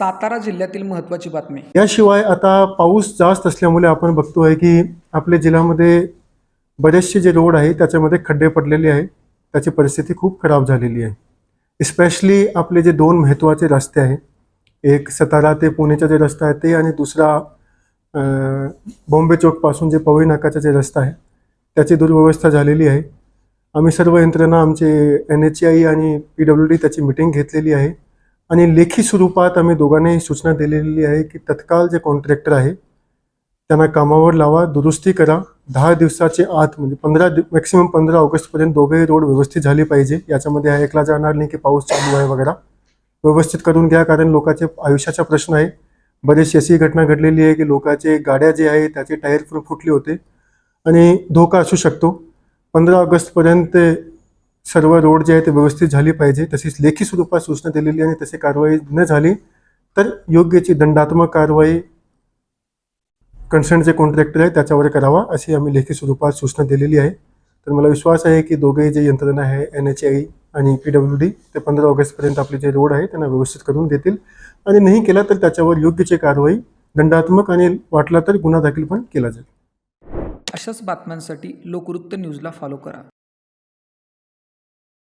सातारा जिल्ह्यातील महत्त्वाची बातमी. याशिवाय आता पाऊस जास्त असल्यामुळे आपण बघतोय की आपल्या जिल्ह्यामध्ये बरेचसे जे रोड आहे त्याच्यामध्ये खड्डे पडलेले आहे त्याची परिस्थिती खूप खराब झालेली आहे. इस्पेशली आपले जे दोन महत्त्वाचे रस्ते आहे एक सतारा ते पुणेचा जे रस्ता आहे ते आणि दुसरा बॉम्बे चौकपासून जे पवई नाकाचा जे रस्ता आहे त्याची दुर्व्यवस्था झालेली आहे. आम्ही सर्व यंत्रणा आमचे एन एच आय आणि पी डब्ल्यू डी त्याची मिटिंग घेतलेली आहे. आणि लेखी स्वरूपात आम्ही दोघांनाही सूचना दिलेली आहे की तत्काळ जे कॉन्ट्रॅक्टर आहे त्यांना कामावर लावा दुरुस्ती करा. दहा दिवसाचे आत म्हणजे पंधरा मॅक्सिमम पंधरा ऑगस्टपर्यंत दोघेही रोड व्यवस्थित झाली पाहिजे. याच्यामध्ये ऐकला जाणार नाही की पाऊस चालू आहे वगैरे. व्यवस्थित करून घ्या कारण लोकांचे आयुष्याचा प्रश्न आहे. बरेचशी अशी घटना घडलेली आहे की लोकांचे गाड्या जे आहे त्याचे टायर फुटले होते. आणि धोका असू शकतो. पंधरा ऑगस्टपर्यंत सर्व रोड जे आहे ते व्यवस्थित झाली पाहिजे. तसेच लेखी स्वरूपात सूचना दिलेली आणि तसे कारवाई न झाली तर योग्यची दंडात्मक कारवाई कन्सर्न जे कॉन्ट्रॅक्टर आहे त्याच्यावर करावा अशी आम्ही लेखी स्वरूपात सूचना दिलेली आहे. तर मला विश्वास आहे की दोघेही जे यंत्रणा आहे एन एच आय आणि पी डब्ल्यू डी ते पंधरा ऑगस्टपर्यंत आपले जे रोड आहे त्यांना व्यवस्थित करून देतील. आणि नाही केला तर त्याच्यावर योग्यची कारवाई दंडात्मक आणि वाटला तर गुन्हा दाखल पण केला जाईल. अशाच बातम्यांसाठी लोकवृत्त न्यूजला फॉलो करा.